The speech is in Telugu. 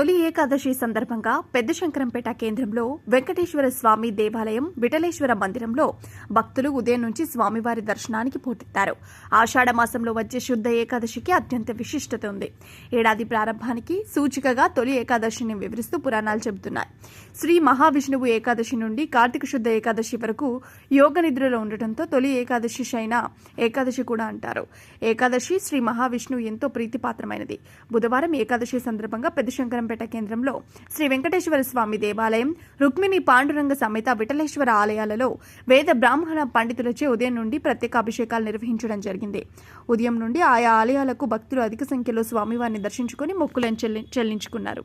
తొలి ఏకాదశి సందర్భంగా పెద్ద శంకరంపేట కేంద్రంలో వెంకటేశ్వర స్వామి దేవాలయం విఠలేశ్వర మందిరంలో భక్తులు ఉదయం నుంచి స్వామివారి దర్శనానికి పోటెత్తారు ఆషాఢ మాసంలో వచ్చే శుద్ధ ఏకాదశికి అత్యంత విశిష్టత ఉంది. ఏడాది ప్రారంభానికి సూచికగా తొలి ఏకాదశిని వివరిస్తూ పురాణాలు చెబుతున్నాయి. శ్రీ మహావిష్ణువు ఏకాదశి నుండి కార్తీక శుద్ధ ఏకాదశి వరకు యోగ నిద్రలో ఉండటంతో తొలి ఏకాదశి శైన ఏకాదశి కూడా అంటారు. ఏకాదశి శ్రీ మహావిష్ణువు ఎంతో ప్రీతిపాత్రమైనది. బుధవారం ఏకాదశి సందర్భంగా పెద్ద శంకరంపేట కేంద్రంలో శ్రీ వెంకటేశ్వర స్వామి దేవాలయం రుక్మిణి పాండురంగ సమేత విఠలేశ్వర ఆలయాలలో వేద బ్రాహ్మణ పండితులచే ఉదయం నుండి ప్రత్యేక అభిషేకాలు నిర్వహించడం జరిగింది. ఉదయం నుండి ఆయా ఆలయాలకు భక్తులు అధిక సంఖ్యలో స్వామివారిని దర్శించుకుని మొక్కులను చెల్లించుకున్నారు.